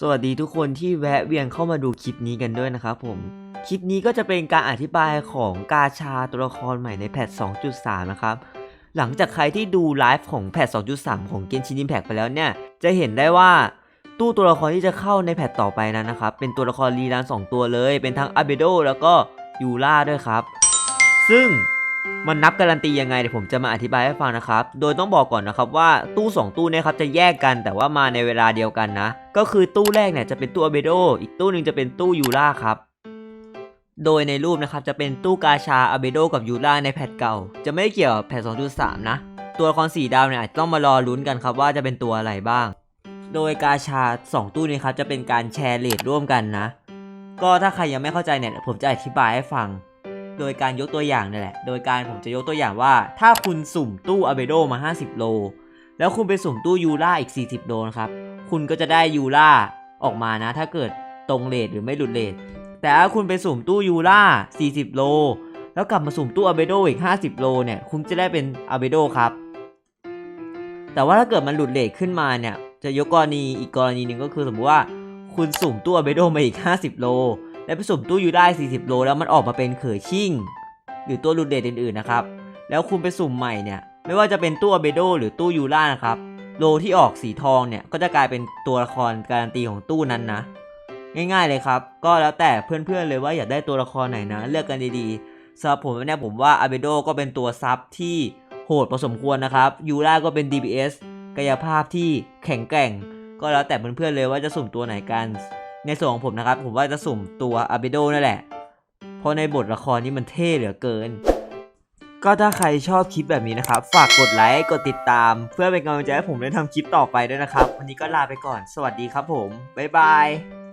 สวัสดีทุกคนที่แวะเวียนเข้ามาดูคลิปนี้กันด้วยนะครับผม คลิปนี้ก็จะเป็นการอธิบายของกาชาตัวละครใหม่ในแพท 2.3 นะครับ หลังจากใครที่ดูไลฟ์ของแพท 2.3 ของ Genshin Impact ไปแล้วเนี่ย จะเห็นได้ว่าตู้ตัวละครที่จะเข้าในแพทต่อไปนั้นนะครับ เป็นตัวละครรีรัน2 ตัวเลย เป็นทั้งอาเบโดแล้วก็ยูล่าด้วยครับ ซึ่ง มันนับการันตียังไงเดี๋ยวผมจะมาอธิบายให้ฟังนะครับ โดยต้องบอกก่อนนะครับว่าตู้ 2 ตู้เนี่ยครับจะแยกกันแต่ว่ามาในเวลาเดียวกันนะ ก็คือตู้แรกเนี่ยจะเป็นตู้อาเบโด อีกตู้หนึ่งจะเป็นตู้ยูล่าครับ โดยในรูปนะครับจะเป็นตู้กาชาอาเบโดกับยูล่าในแพทเก่า จะไม่เกี่ยวกับแพท 2.3 นะ ตัวละครสีดาวเนี่ยอาจต้องมารอลุ้นกันครับว่าจะเป็นตัวอะไรบ้าง โดยกาชา 2 ตู้นี้ครับจะเป็นการแชร์เลทร่วมกันนะ ก็ถ้าใครยังไม่เข้าใจเนี่ยผมจะอธิบายให้ฟัง โดยการยกตัวอย่างนี่แหละ โดยการผมจะยกตัวอย่างว่า ถ้าคุณสุ่มตู้อเบโดมา 50 โล แล้วคุณไปสุ่มตู้ยูล่าอีก 40 โลนะครับ คุณก็จะได้ยูล่าออกมานะ ถ้าเกิดตรงเลทหรือไม่หลุดเลทแต่ถ้าคุณไปสุ่มตู้ยูล่า40 โล แล้วกลับมาสุ่มตู้อเบโดอีก 50 โลเนี่ย คุณจะได้เป็นอเบโดครับ แต่ว่าถ้าเกิดมันหลุดเลทขึ้นมาเนี่ย จะยกกรณีอีกกรณีหนึ่งก็คือสมมติว่าคุณสุ่มตู้อเบโดมาอีก 50 โล แล้วไปสุ่มตู้ยูได้ 40 โลแล้วมันออกมาเป็นเขยชิ่ง หรือตัวหลุดเลทอื่นๆนะครับ แล้วคุณไปสุ่มใหม่เนี่ย ไม่ว่าจะเป็นตู้อาเบโดหรือตู้ยูล่านะครับ โลที่ออกสีทองเนี่ย ก็จะกลายเป็นตัวละครการันตีของตู้นั้นนะ ง่ายๆเลยครับ ก็แล้วแต่เพื่อนๆเลยว่าอยากได้ตัวละครไหนนะ เลือกกันดีๆสำหรับผมเนี่ยผมว่าอาเบโดก็เป็นตัวซับที่โหดพอสมควรนะครับยูล่าก็เป็น DPS กายภาพที่แข็งแกร่ง ก็แล้วแต่เพื่อนๆเลยว่าจะสุ่มตัวไหนกัน ในส่วนของผมนะครับ ผมว่าจะสุ่มตัวอาเบโดนั่นแหละ เพราะในบทละครนี้มันเท่เหลือเกิน ก็ถ้าใครชอบคลิปแบบนี้นะครับ ฝากกดไลค์ กดติดตาม เพื่อเป็นกำลังใจให้ผมได้ทำคลิปต่อไปด้วยนะครับ วันนี้ก็ลาไปก่อน สวัสดีครับผม บ๊ายบาย